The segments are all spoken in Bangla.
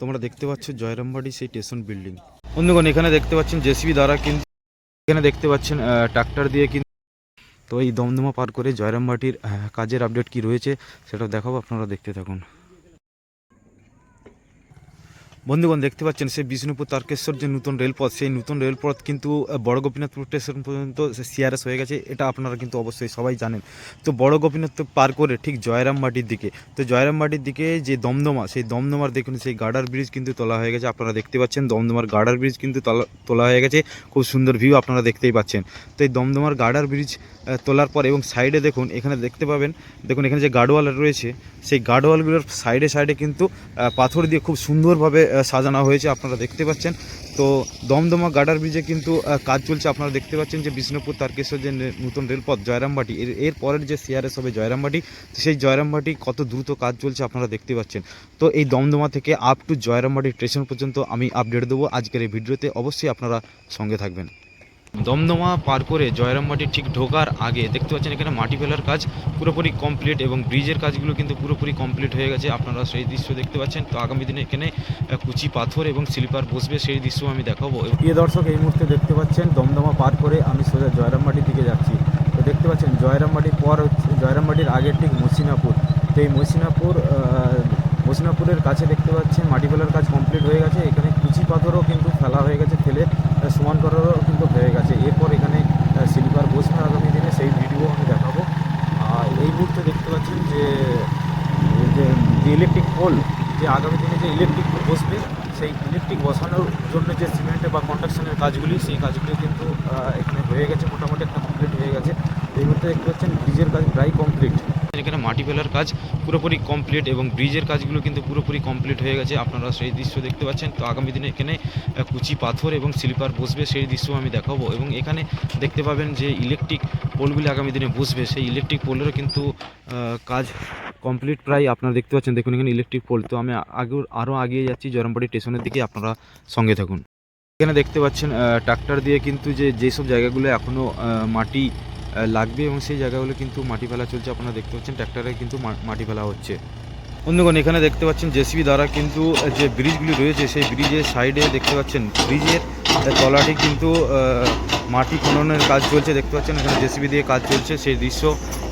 তোমরা দেখতে পাচ্ছ জয়রামবাড়ি সেই স্টেশন বিল্ডিং। বন্ধুগণ, এখানে দেখতে পাচ্ছেন জেসিবি দ্বারা কিন্তু, এখানে দেখতে পাচ্ছেন ট্রাক্টর দিয়ে কিন্তু তো এই দমদমা পার করে জয়রামবাটির কাজের আপডেট কি রয়েছে সেটা দেখাবো, আপনারা দেখতে থাকুন। বন্ধুগণ দেখতে পাচ্ছেন, সেই বিষ্ণুপুর তারকেশ্বর যে নতুন রেলপথ, সেই নতুন রেলপথ কিন্তু বড় গোপীনাথপুর স্টেশন পর্যন্ত সিআরএস হয়ে গেছে, এটা আপনারা কিন্তু অবশ্যই সবাই জানেন। তো বড় গোপীনাথ পার করে ঠিক জয়রামবাটির দিকে, তো জয়রামবাটির দিকে যে দমদমা, সেই দমদমার দেখুন, সেই গার্ডার ব্রিজ কিন্তু তোলা হয়ে গেছে, আপনারা দেখতে পাচ্ছেন, দমদমার গার্ডার ব্রিজ কিন্তু তোলা তোলা হয়ে গেছে, খুব সুন্দর ভিউ আপনারা দেখতেই পাচ্ছেন। তো এই দমদমার গার্ডার ব্রিজ তোলার পর এবং সাইডে দেখুন, এখানে দেখতে পাবেন, দেখুন এখানে যে গার্ডওয়াল রয়েছে, সেই গার্ডওয়ালগুলোর সাইডে সাইডে কিন্তু পাথর দিয়ে খুব সুন্দরভাবে সাজানো হয়েছে, আপনারা দেখতে পাচ্ছেন। তো দমদমা গার্ডার ব্রিজে কিন্তু কাজ চলছে। আপনারা দেখতে পাচ্ছেন যে বিষ্ণুপুর তারকেশ্বর যে নতুন রেলপথ জয়রামবাটি, এর এর পরের যে সিআরএস হবে জয়রামবাটি, সেই জয়রামবাটি কত দ্রুত কাজ চলছে আপনারা দেখতে পাচ্ছেন। তো এই দমদমা থেকে আপ টু জয়রামবাটি স্টেশন পর্যন্ত আমি আপডেট দেবো আজকের এই ভিডিওতে। অবশ্যই আপনারা সঙ্গে থাকবেন। দমদমা পার করে জয়রামবাটি ঠিক ঢোকার আগে দেখতে পাচ্ছেন এখানে মাটি ফেলার কাজ পুরোপুরি কমপ্লিট এবং ব্রিজের কাজগুলো কিন্তু পুরোপুরি কমপ্লিট হয়ে গেছে। আপনারা সেই দৃশ্য দেখতে পাচ্ছেন। তো আগামী দিনে এখানে কুচি পাথর এবং স্লিপার বসবে সেই দৃশ্য আমি দেখাবো। প্রিয় দর্শক, এই মুহূর্তে দেখতে পাচ্ছেন দমদমা পার করে আমি সোজা জয়রামবাটির দিকে যাচ্ছি। তো দেখতে পাচ্ছেন জয়রামবাটির পর হচ্ছে, জয়রামবাটির আগের ঠিক মসিনাপুর। তো এই মসিনাপুর আহ, কাছে দেখতে পাচ্ছেন মাটি ফেলার কাজ কমপ্লিট হয়ে গেছে। এখানে কুচি পাথরও কিন্তু ফেলা হয়ে গেছে ফেলে সমান করারও কিন্তু হয়ে গেছে। এরপর এখানে স্লিপার বসবে আগামী দিনে সেই ভিডিও আমি দেখাবো। আর এই মুহূর্তে দেখতে পাচ্ছেন যে যে ইলেকট্রিক পোল যে আগামী দিনে যে ইলেকট্রিক পোল বসবে সেই ইলেকট্রিক বসানোর জন্য যে সিমেন্টের বা কনস্ট্রাকশনের কাজগুলি সেই কাজগুলি কিন্তু এখানে হয়ে গেছে মোটামুটি একটা কমপ্লিট হয়ে গেছে। এই মুহূর্তে দেখতে পাচ্ছেন ব্রিজের কাজ প্রায় কমপ্লিট এখানে মাটি ফেলার কাজ পুরোপুরি কমপ্লিট এবং ব্রিজের কাজগুলো কিন্তু পুরোপুরি কমপ্লিট হয়ে গেছে। আপনারা সেই দৃশ্য দেখতে পাচ্ছেন। তো আগামী দিনে এখানে কুচি পাথর এবং স্লিপার বসবে, সেই দৃশ্য আমি দেখাবো। এবং এখানে দেখতে পাবেন যে ইলেকট্রিক পোলগুলি আগামী দিনে বসবে। সেই ইলেকট্রিক পোলেরও কিন্তু কাজ কমপ্লিট প্রায় আপনারা দেখতে পাচ্ছেন। দেখুন, এখানে ইলেকট্রিক পোল তো আমি আগে আরও আগিয়ে যাচ্ছি জয়রামবাড়ি স্টেশনের দিকে। আপনারা সঙ্গে থাকুন। এখানে দেখতে পাচ্ছেন ট্রাক্টর দিয়ে কিন্তু যে, যেসব জায়গাগুলো এখনও মাটি লাগবে এবং সেই জায়গাগুলো কিন্তু মাটি ফেলা চলছে। আপনারা দেখতে পাচ্ছেন, ট্র্যাক্টরে কিন্তু মাটি ফেলা হচ্ছে। বন্ধুগণ, এখানে দেখতে পাচ্ছেন জেসিবি দ্বারা কিন্তু যে ব্রিজগুলি রয়েছে, সেই ব্রিজের সাইডে দেখতে পাচ্ছেন, ব্রিজের তলাটি কিন্তু মাটি খননের কাজ চলছে। দেখতে পাচ্ছেন, এখানে জেসিবি দিয়ে কাজ চলছে। সেই দৃশ্য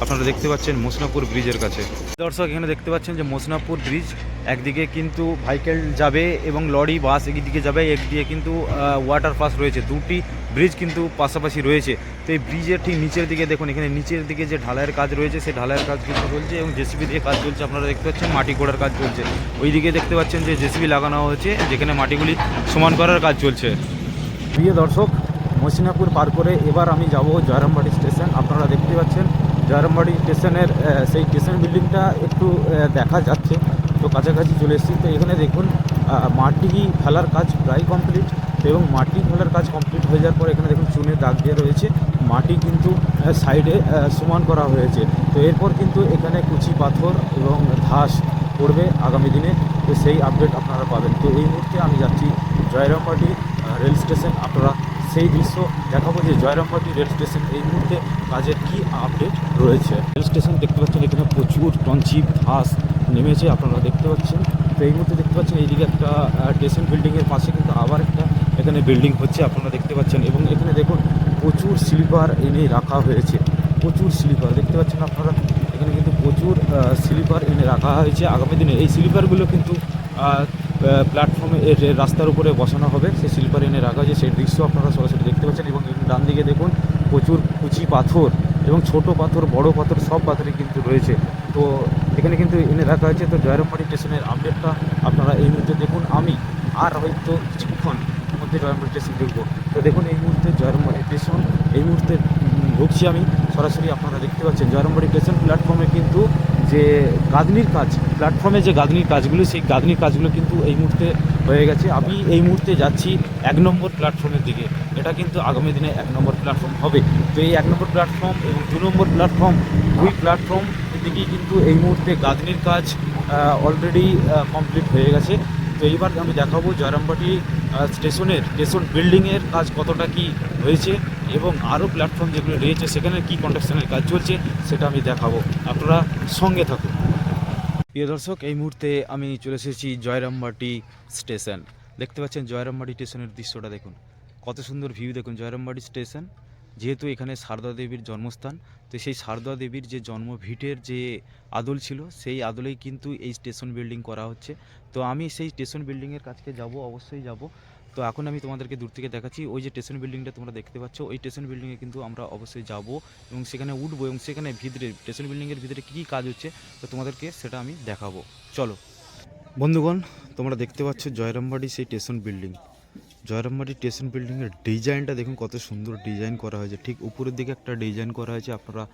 আপনারা দেখতে পাচ্ছেন মোসনাপুর ব্রিজের কাছে। দর্শক, এখানে দেখতে পাচ্ছেন যে মোসনাপুর ব্রিজ একদিকে কিন্তু ভাইকেল যাবে এবং লরি, বাস একদিকে যাবে, একদিকে কিন্তু ওয়াটার পাস রয়েছে। দুটি ব্রিজ কিন্তু পাশাপাশি রয়েছে। তো এই ব্রিজের ঠিক নিচের দিকে দেখুন, এখানে নিচের দিকে যে ঢালাইয়ের কাজ রয়েছে, সেই ঢালাইয়ের কাজ কিন্তু চলছে এবং জেসিবি দিয়ে কাজ চলছে। আপনারা দেখতে পাচ্ছেন মাটি গোড়ার কাজ চলছে। ওইদিকে দেখতে পাচ্ছেন যে জেসিবি লাগানো হয়েছে, যেখানে মাটিগুলি সমান করার কাজ চলছে। প্রিয় দর্শক মসিনাপুর পার করে এবার আমি যাব জয়রামবাড়ি স্টেশন। আপনারা দেখতে পাচ্ছেন জয়রামবাড়ি স্টেশনের সেই স্টেশন বিল্ডিংটা একটু দেখা যাচ্ছে। কাছাকাছি চলে এসেছি। তো এখানে দেখুন মাটি ফেলার কাজ প্রায় কমপ্লিট এবং মাটি ফেলার কাজ কমপ্লিট হয়ে যাওয়ার পর এখানে দেখুন চুনে দাগ দিয়ে রয়েছে। মাটি কিন্তু সাইডে সমান করা হয়েছে। তো এরপর কিন্তু এখানে কুচি পাথর এবং ঘাস পড়বে আগামী দিনে। তো সেই আপডেট আপনারা পাবেন। তো এই মুহূর্তে আমি যাচ্ছি জয়রামবাটি রেল স্টেশন। আপনারা সেই দৃশ্য দেখাবো যে জয়রামবাটি রেল স্টেশন এই মুহূর্তে কাজের কি আপডেট রয়েছে। রেল স্টেশন দেখতে পাচ্ছেন, এখানে প্রচুর টনচিপ ঘাস নেমেছে, আপনারা দেখতে পাচ্ছেন। তো এই মুহূর্তে দেখতে পাচ্ছেন, এইদিকে একটা স্টেশন বিল্ডিংয়ের পাশে কিন্তু আবার একটা এখানে বিল্ডিং হচ্ছে, আপনারা দেখতে পাচ্ছেন। এবং এখানে দেখুন, প্রচুর স্লিপার এনে রাখা হয়েছে। প্রচুর স্লিপার, দেখতে পাচ্ছেন আপনারা? এখানে কিন্তু প্রচুর স্লিপার এনে রাখা হয়েছে। আগামী দিনে এই স্লিপারগুলো কিন্তু প্ল্যাটফর্মে রাস্তার উপরে বসানো হবে। সেই স্লিপার এনে রাখা হয়েছে। সেই দৃশ্য আপনারা সরাসরি দেখতে পাচ্ছেন। এবং ডান দিকে দেখুন, প্রচুর কুচি পাথর এবং ছোট পাথর, বড় পাথর সব পাথরই কিন্তু রয়েছে। তো এখানে কিন্তু এনে রাখা হয়েছে। তো জয়রামবাড়ি স্টেশনের আপডেটটা আপনারা এই মুহূর্তে দেখুন। আমি আর হয়তো কিছুক্ষণ মধ্যে জয়রামবাড়ি স্টেশন দেখব। তো দেখুন, এই মুহূর্তে জয়রামবাড়ি স্টেশন, এই মুহূর্তে ঢুকছি আমি। সরাসরি আপনারা দেখতে পাচ্ছেন, জয়রামবাড়ি স্টেশন প্ল্যাটফর্মে কিন্তু যে গাঁথনির কাজ প্ল্যাটফর্মে যে গাঁথনির কাজগুলো, সেই গাঁথনির কাজগুলো কিন্তু এই মুহূর্তে হয়ে গেছে। আমি এই মুহূর্তে যাচ্ছি এক নম্বর প্ল্যাটফর্মের দিকে। এটা কিন্তু আগামী দিনে এক নম্বর প্ল্যাটফর্ম হবে। তো এই এক নম্বর প্ল্যাটফর্ম এবং দু নম্বর প্ল্যাটফর্ম দুই প্ল্যাটফর্ম দিকেই কিন্তু এই মুহূর্তে গাঁথনির কাজ অলরেডি কমপ্লিট হয়ে গেছে। তো এইবার আমি দেখাবো জয়রামবাটি স্টেশনের, স্টেশন বিল্ডিংয়ের কাজ কতটা কি হয়েছে এবং আরও প্ল্যাটফর্ম যেগুলো রয়েছে, সেখানে কি কন্ট্রাকশনের কাজ চলছে, সেটা আমি দেখাবো। আপনারা সঙ্গে থাকুন। প্রিয় দর্শক, এই মুহূর্তে আমি চলে এসেছি জয়রামবাটি স্টেশন। দেখতে পাচ্ছেন জয়রামবাটি স্টেশনের দৃশ্যটা দেখুন। কত সুন্দর ভিউ দেখুন জয়রামবাটি স্টেশন। যেহেতু এখানে সারদা দেবীর জন্মস্থান, তো সেই সারদা দেবীর যে জন্ম ভিটের যে আদল ছিল, সেই আদলেই কিন্তু এই স্টেশন বিল্ডিং করা হচ্ছে। তো আমি সেই স্টেশন বিল্ডিংয়ের কাছকে যাব, অবশ্যই যাব। তো এখন আমি তোমাদেরকে দূর থেকে দেখাচ্ছি, ওই যে স্টেশন বিল্ডিংটা তোমরা দেখতে পাচ্ছ, ওই স্টেশন বিল্ডিংয়ে কিন্তু আমরা অবশ্যই যাব এবং সেখানে উঠবো এবং সেখানে ভিতরে, স্টেশন বিল্ডিংয়ের ভিতরে কী কী কাজ হচ্ছে, তো তোমাদেরকে সেটা আমি দেখাবো। চলো। বন্ধুগণ, তোমরা দেখতে পাচ্ছ জয়রামবাড়ি সেই স্টেশন বিল্ডিং। জয়রামবাড়ি স্টেশন বিল্ডিংয়ের ডিজাইনটা দেখুন কত সুন্দর ডিজাইন করা হয়েছে। ঠিক উপরের দিকে একটা ডিজাইন করা হয়েছে, আপনারা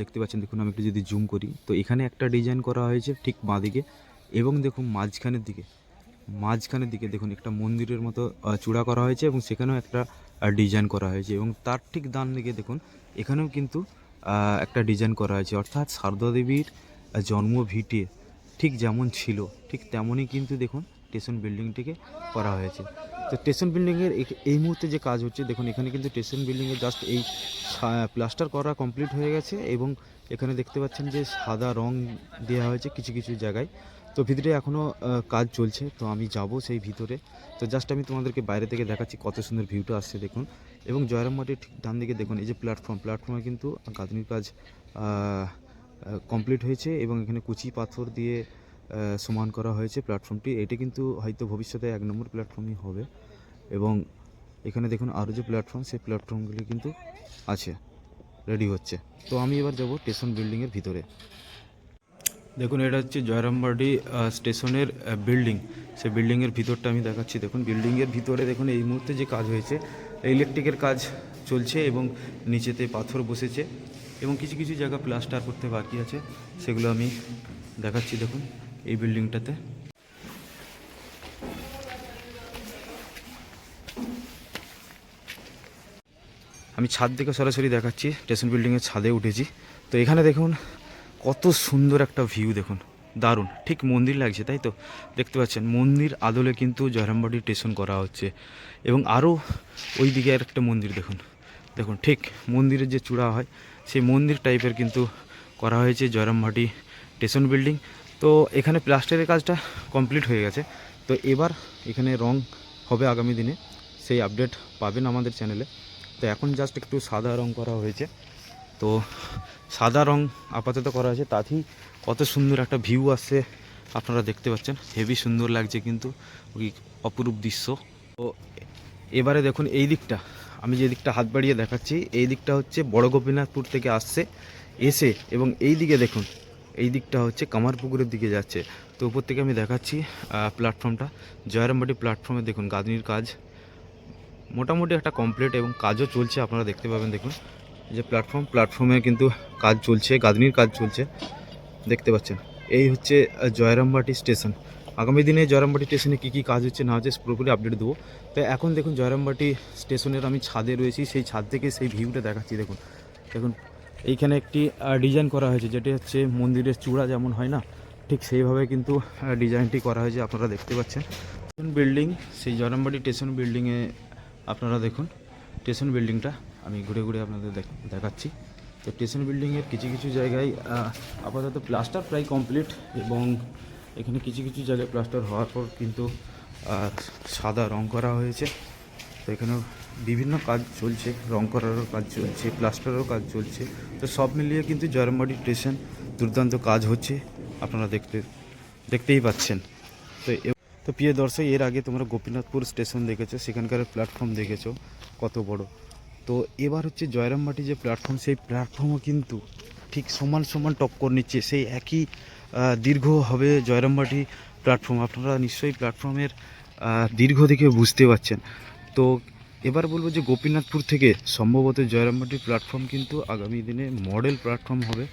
দেখতে পাচ্ছেন। দেখুন, আমি একটু যদি জুম করি, তো এখানে একটা ডিজাইন করা হয়েছে ঠিক বাঁদিকে এবং দেখুন মাঝখানের দিকে। মাঝখানের দিকে দেখুন, একটা মন্দিরের মতো চূড়া করা হয়েছে এবং সেখানেও একটা ডিজাইন করা হয়েছে এবং তার ঠিক ডান দিকে দেখুন, এখানেও কিন্তু একটা ডিজাইন করা হয়েছে। অর্থাৎ সারদা দেবীর জন্ম ভিটে ঠিক যেমন ছিল, ঠিক তেমনই কিন্তু দেখুন, স্টেশন বিল্ডিংটিকে করা হয়েছে। তো স্টেশন বিল্ডিংয়ের এই মুহূর্তে যে কাজ হচ্ছে, দেখুন, এখানে কিন্তু স্টেশন বিল্ডিংয়ের জাস্ট এই প্লাস্টার করা কমপ্লিট হয়ে গেছে এবং এখানে দেখতে পাচ্ছেন যে সাদা রং দেওয়া হয়েছে কিছু কিছু জায়গায়। তো ভিতরে এখনও কাজ চলছে, তো আমি যাব সেই ভিতরে। তো জাস্ট আমি তোমাদেরকে বাইরে থেকে দেখাচ্ছি কত সুন্দর ভিউটা আসছে, দেখুন। এবং জয়রাম মাটির ঠিক ডান দিকে, দেখুন, এই যে প্ল্যাটফর্ম প্ল্যাটফর্মে কিন্তু গাঁথনির কাজ কমপ্লিট হয়েছে এবং এখানে কুচি পাথর দিয়ে সমান করা হয়েছে প্ল্যাটফর্মটি। এটি কিন্তু হয়তো ভবিষ্যতে এক নম্বর প্ল্যাটফর্মই হবে। এবং এখানে দেখুন আরও যে প্ল্যাটফর্ম, সেই প্ল্যাটফর্মগুলি কিন্তু আছে, রেডি হচ্ছে। তো আমি এবার যাব স্টেশন বিল্ডিংয়ের ভিতরে। দেখুন, এটা হচ্ছে জয়রামবাড়ি স্টেশনের বিল্ডিং। সেই বিল্ডিংয়ের ভিতরটা আমি দেখাচ্ছি। দেখুন, বিল্ডিংয়ের ভিতরে দেখুন, এই মুহূর্তে যে কাজ হয়েছে ইলেকট্রিকের কাজ চলছে এবং নিচেতে পাথর বসেছে এবং কিছু কিছু জায়গা প্লাস্টার করতে বাকি আছে, সেগুলো আমি দেখাচ্ছি। দেখুন এই বিল্ডিংটাতে। আমি ছাদ থেকে সরাসরি দেখাচ্ছি, স্টেশন বিল্ডিংয়ের ছাদে উঠেছি। তো এখানে দেখুন, কত সুন্দর একটা ভিউ দেখুন, দারুণ। ঠিক মন্দির লাগছে, তাই তো? দেখতে পাচ্ছেন, মন্দির আদলে কিন্তু জয়রামবাড়ি স্টেশন করা হচ্ছে। এবং আরও ওই দিকে আর একটা মন্দির দেখুন। দেখুন, ঠিক মন্দিরের যে চূড়া হয়, সেই মন্দির টাইপের কিন্তু করা হয়েছে জয়রামবাটি স্টেশন বিল্ডিং। তো এখানে প্লাস্টারের কাজটা কমপ্লিট হয়ে গেছে। তো এবার এখানে রং হবে আগামী দিনে, সেই আপডেট পাবেন আমাদের চ্যানেলে। তো এখন জাস্ট একটু সাদা রং করা হয়েছে। তো সাদা রং আপাতত করা হয়েছে, তাতেই কত সুন্দর একটা ভিউ আসছে, আপনারা দেখতে পাচ্ছেন। হেভি সুন্দর লাগছে কিন্তু, ওই অপরূপ দৃশ্য। তো এবারে দেখুন এই দিকটা, আমি যে দিকটা হাত বাড়িয়ে দেখাচ্ছি, এই দিকটা হচ্ছে বড় গোপীনাথপুর থেকে আসছে, এসে এবং এই দিকে দেখুন এই দিকটা হচ্ছে কামারপুকুরের দিকে যাচ্ছে। তো উপর থেকে আমি দেখাচ্ছি প্ল্যাটফর্মটা জয়রামবাটি প্ল্যাটফর্মে দেখুন গাঁথনির কাজ। মোটামুটি একটা কমপ্লিট এবং কাজও চলছে, আপনারা দেখতে পাবেন, দেখুন। যে প্ল্যাটফর্ম প্ল্যাটফর্মে কিন্তু কাজ চলছে গাঁথনির কাজ চলছে। দেখতে পাচ্ছেন, এই হচ্ছে জয়রামবাটি স্টেশন আগামী দিনে জয়রামবাটি স্টেশনে কী কী কাজ হচ্ছে না হচ্ছে, পুরোপুরি আপডেট দেবো। তো এখন দেখুন, জয়রামবাটি স্টেশনের আমি ছাদে রয়েছি, সেই ছাদ থেকে সেই ভিউটা দেখাচ্ছি, দেখুন। দেখুন এইখানে একটি ডিজাইন করা হয়েছে, যেটি হচ্ছে মন্দিরের চূড়া যেমন হয় না, ঠিক সেইভাবে কিন্তু ডিজাইনটি করা হয়েছে, আপনারা দেখতে পাচ্ছেন। বিল্ডিং, সেই জয়রামবাটি স্টেশন বিল্ডিংয়ে আপনারা দেখুন, স্টেশন বিল্ডিংটা আমি ঘুরে ঘুরে আপনাদের দেখ- দেখাচ্ছি। তো স্টেশন বিল্ডিংয়ের কিছু কিছু জায়গায় আপাতত প্লাস্টার প্রায় কমপ্লিট এবং এখানে কিছু কিছু জায়গায় প্লাস্টার হওয়ার পর কিন্তু সাদা রং করা হয়েছে। তো এখানেও বিভিন্ন কাজ চলছে, রং করারও কাজ চলছে, প্লাস্টারেরও কাজ চলছে। তো সব মিলিয়ে কিন্তু জয়রামবাড়ি স্টেশন দুর্দান্ত কাজ হচ্ছে, আপনারা দেখতে, দেখতেই পাচ্ছেন। তো তো প্রিয় দর্শক, এর আগে তোমরা গোপীনাথপুর স্টেশন দেখেছ, সেখানকার প্ল্যাটফর্ম দেখেছ, কত বড়। তো এবার হচ্ছে জয়রামবাটি যে প্ল্যাটফর্ম সেই প্ল্যাটফর্মও কিন্তু ঠিক সমান সমান টক্কর নিচ্ছে, সেই একই দীর্ঘ হবে জয়রামবাটি প্ল্যাটফর্ম আপনারা নিশ্চয়ই প্ল্যাটফর্মের দীর্ঘ দেখে বুঝতে পারছেন। তো এবার বলব যে গোপীনাথপুর থেকে সম্ভবত জয়রামবাটি প্ল্যাটফর্ম কিন্তু আগামী দিনে মডেল প্ল্যাটফর্ম হবে।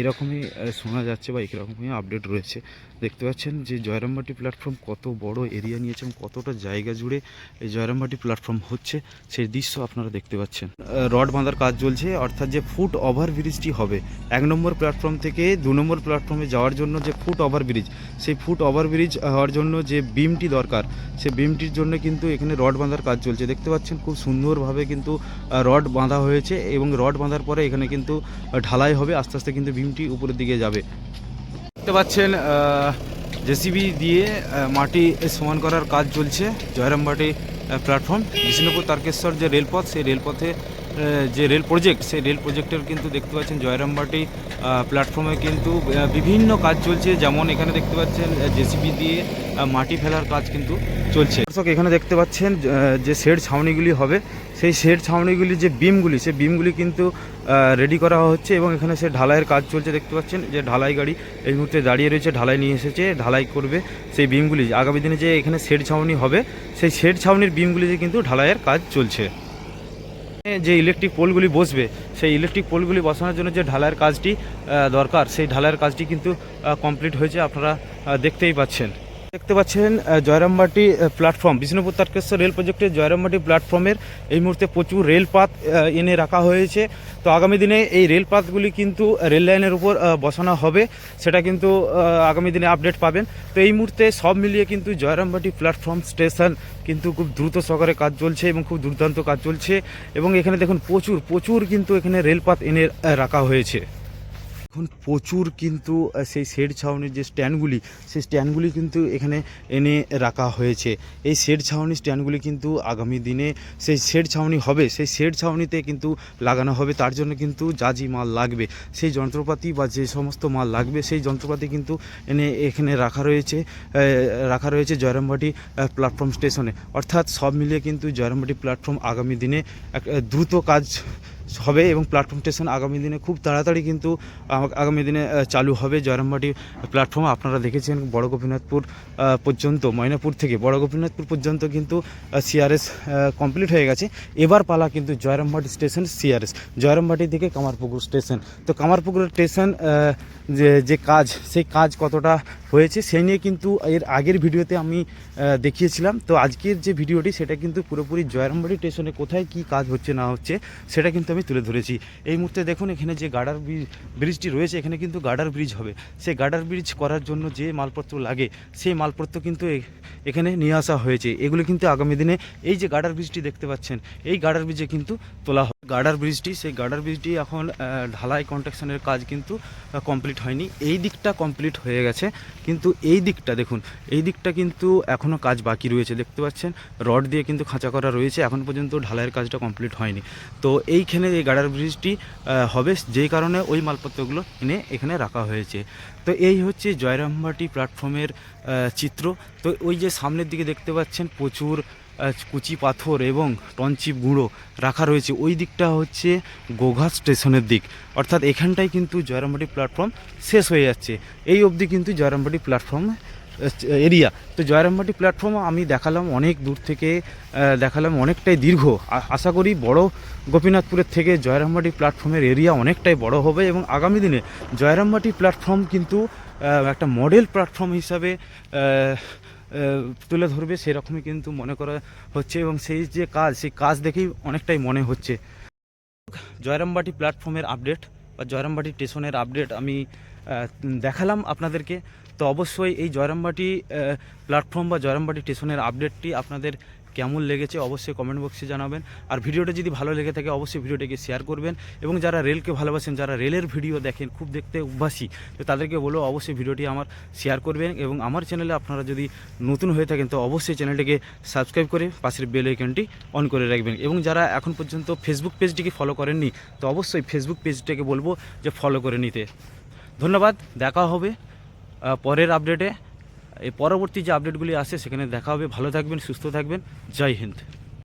এরকমই শোনা যাচ্ছে বা এরকমই আপডেট রয়েছে। দেখতে পাচ্ছেন যে জয়রামবাটি প্ল্যাটফর্ম কত বড় এরিয়া নিয়েছে এবং কতটা জায়গা জুড়ে এই জয়রামবাটি প্ল্যাটফর্ম হচ্ছে, সেই দৃশ্য আপনারা দেখতে পাচ্ছেন। রড বাঁধার কাজ চলছে, অর্থাৎ যে ফুট ওভার ব্রিজটি হবে, এক নম্বর প্ল্যাটফর্ম থেকে দু নম্বর প্ল্যাটফর্মে যাওয়ার জন্য যে ফুট ওভার ব্রিজ সেই ফুট ওভার ব্রিজ হওয়ার জন্য যে বিমটি দরকার, সেই বিমটির জন্য কিন্তু এখানে রড বাঁধার কাজ চলছে। দেখতে পাচ্ছেন খুব সুন্দরভাবে কিন্তু রড বাঁধা হয়েছে এবং রড বাঁধার পরে এখানে কিন্তু ঢালাই হবে। আস্তে আস্তে কিন্তু বিমটি উপরের দিকে যাবে। দেখতে পাচ্ছেন জেসিবি দিয়ে মাটি সমান করার কাজ চলছে। জয়রামবাটি প্ল্যাটফর্ম। বিষ্ণুপুর তারকেশ্বর যে রেলপথ, সেই রেলপথে যে রেল প্রজেক্ট সেই রেল প্রজেক্টের কিন্তু দেখতে পাচ্ছেন জয়রামবাটি প্ল্যাটফর্মে কিন্তু বিভিন্ন কাজ চলছে। যেমন এখানে দেখতে পাচ্ছেন জেসিবি দিয়ে মাটি ফেলার কাজ কিন্তু চলছে। দর্শক, এখানে দেখতে পাচ্ছেন যে শেড ছাউনিগুলি হবে, সেই শেড ছাউনিগুলি যে বিমগুলি, সেই বিমগুলি কিন্তু রেডি করা হচ্ছে এবং এখানে সে ঢালাইয়ের কাজ চলছে। দেখতে পাচ্ছেন, যে ঢালাই গাড়ি এই মুহূর্তে দাঁড়িয়ে রয়েছে, ঢালাই নিয়ে এসেছে, ঢালাই করবে সেই বিমগুলি। আগামী দিনে যে এখানে শেড ছাউনি হবে, সেই শেড ছাউনির বিমগুলিতে কিন্তু ঢালাইয়ের কাজ চলছে। যে ইলেকট্রিক পোলগুলি বসবে, সেই ইলেকট্রিক পোলগুলি বসানোর জন্য যে ঢালাইয়ের কাজটি দরকার, সেই ঢালাইয়ের কাজটি কিন্তু কমপ্লিট হয়েছে, আপনারা দেখতেই পাচ্ছেন। দেখতে পাচ্ছেন জয়রামবাটি প্ল্যাটফর্ম বিষ্ণুপুর তারকেশ্বর রেল প্রজেক্টের জয়রামবাটি প্ল্যাটফর্মের এই মুহূর্তে প্রচুর রেলপাত এনে রাখা হয়েছে। তো আগামী দিনে এই রেলপাতগুলি কিন্তু রেল লাইনের উপর বসানো হবে। সেটা কিন্তু আগামী দিনে আপডেট পাবেন। তো এই মুহূর্তে সব মিলিয়ে কিন্তু জয়রামবাটি প্ল্যাটফর্ম স্টেশন কিন্তু খুব দ্রুত সহকারে কাজ চলছে এবং খুব দুর্দান্ত কাজ চলছে। এবং এখানে দেখুন, প্রচুর প্রচুর কিন্তু এখানে রেলপাত এনে রাখা হয়েছে। এখন প্রচুর কিন্তু সেই শেড ছাউনির যে স্ট্যান্ডগুলি, সেই স্ট্যান্ডগুলি কিন্তু এখানে এনে রাখা হয়েছে। এই শেড ছাউনি স্ট্যান্ডগুলি কিন্তু আগামী দিনে, সেই শেড ছাউনি হবে, সেই শেড ছাউনিতে কিন্তু লাগানো হবে, তার জন্য কিন্তু যা জি মাল লাগবে। সেই যন্ত্রপাতি বা যে সমস্ত মাল লাগবে, সেই যন্ত্রপাতি কিন্তু এনে, এখানে রাখা রয়েছে রাখা রয়েছে জয়রামবাটি প্ল্যাটফর্ম স্টেশনে। অর্থাৎ সব মিলিয়ে কিন্তু জয়রামবাটি প্ল্যাটফর্ম আগামী দিনে এক দ্রুত কাজ হবে এবং প্ল্যাটফর্ম স্টেশন আগামী দিনে খুব তাড়াতাড়ি কিন্তু আগামী দিনে চালু হবে। জয়রামবাটি প্ল্যাটফর্ম আপনারা দেখেছেন বড় গোপীনাথপুর পর্যন্ত, ময়নাপুর থেকে। বড় গোপীনাথপুর পর্যন্ত কিন্তু সিআরএস কমপ্লিট হয়ে গেছে। এবার পালা কিন্তু জয়রামবাটি স্টেশন সিআরএস জয়রামবাটি থেকে কামারপুকুর স্টেশন তো কামারপুকুর স্টেশন যে যে কাজ, সেই কাজ কতটা হয়েছে, সেই নিয়ে কিন্তু এর আগের ভিডিওতে আমি দেখিয়েছিলাম। তো আজকের যে ভিডিওটি, সেটা কিন্তু পুরোপুরি জয়রামবাটি স্টেশনে কোথায় কি কাজ হচ্ছে, না হচ্ছে, সেটা কিন্তু আমি তুলে ধরেছি। এই মুহূর্তে দেখুন, এখানে যে গার্ডার ব্রিজটি রয়েছে, এখানে কিন্তু গার্ডার ব্রিজ হবে। সেই গার্ডার ব্রিজ করার জন্য যে মালপত্র লাগে, সেই মালপত্র কিন্তু এখানে নিয়ে আসা হয়েছে। এগুলো কিন্তু আগামী দিনে, এই যে গার্ডার ব্রিজটি দেখতে পাচ্ছেন, এই গার্ডার ব্রিজে কিন্তু তোলা হবে। গার্ডার ব্রিজটি, সেই গার্ডার ব্রিজটি এখন ঢালাই কন্ট্রাকশনের কাজ কিন্তু কমপ্লিট হয়নি। এই দিকটা কমপ্লিট হয়ে গেছে। কিন্তু এই দিকটা দেখুন, এই দিকটা কিন্তু এখনও কাজ বাকি রয়েছে, দেখতে পাচ্ছেন? রড দিয়ে কিন্তু খাঁচা করা রয়েছে, এখন পর্যন্ত ঢালাইয়ের কাজটা কমপ্লিট হয়নি। তো এইখানে এই গাডার ব্রিজটি হবে যেই কারণে ওই মালপত্রগুলো এনে এখানে রাখা হয়েছে। তো এই হচ্ছে জয়রামবাটি প্ল্যাটফর্মের চিত্র। তো ওই যে সামনের দিকে দেখতে পাচ্ছেন প্রচুর কুচি পাথর এবং টনচিপ গুঁড়ো রাখা রয়েছে। ওই দিকটা হচ্ছে গোঘাট স্টেশনের দিক। অর্থাৎ এখানটায় কিন্তু জয়রামবাটি প্ল্যাটফর্ম শেষ হয়ে যাচ্ছে। এই অবধি কিন্তু জয়রামবাটি প্ল্যাটফর্ম এরিয়া। তো জয়রামবাটি প্ল্যাটফর্ম আমি দেখালাম অনেক দূর থেকে দেখালাম অনেকটাই দীর্ঘ। আশা করি বড় গোপীনাথপুরের থেকে জয়রামবাটি প্ল্যাটফর্মের এরিয়া অনেকটাই বড় হবে এবং আগামী দিনে জয়রামবাটি প্ল্যাটফর্ম কিন্তু একটা মডেল প্ল্যাটফর্ম হিসাবে তুলে ধরবে, সেরকমই কিন্তু মনে করা হচ্ছে এবং সেই যে কাজ, সেই কাজ দেখেই অনেকটাই মনে হচ্ছে। জয়রামবাটি প্ল্যাটফর্মের আপডেট বা জয়রামবাটি স্টেশনের আপডেট আমি দেখালাম আপনাদেরকে। তো অবশ্যই এই জয়রামবাটি প্ল্যাটফর্ম বা জয়রামবাটি স্টেশনের আপডেটটি আপনাদের কেমন লেগেছে অবশ্যই কমেন্ট বক্সে জানাবেন। আর ভিডিওটা যদি ভালো লেগে থাকে, অবশ্যই ভিডিওটাকে শেয়ার করবেন। এবং যারা রেলকে ভালোবাসেন, যারা রেলের ভিডিও দেখেন, খুব দেখতে অভ্যাসী তো তাদেরকে বলো অবশ্যই ভিডিওটি আমার শেয়ার করবেন। এবং আমার চ্যানেলে আপনারা যদি নতুন হয়ে থাকেন, তো অবশ্যই চ্যানেলটিকে সাবস্ক্রাইব করে পাশের বেল আইকনটি অন করে রাখবেন। এবং যারা এখন পর্যন্ত ফেসবুক পেজটিকে ফলো করেননি, তো অবশ্যই ফেসবুক পেজটাকে বলব যে ফলো করে নিতে। ধন্যবাদ, দেখা হবে পরের আপডেটে এই পরবর্তী যে আপডেটগুলি আসে সেখানে দেখা হবে। ভালো থাকবেন সুস্থ থাকবেন। জয় হিন্দ।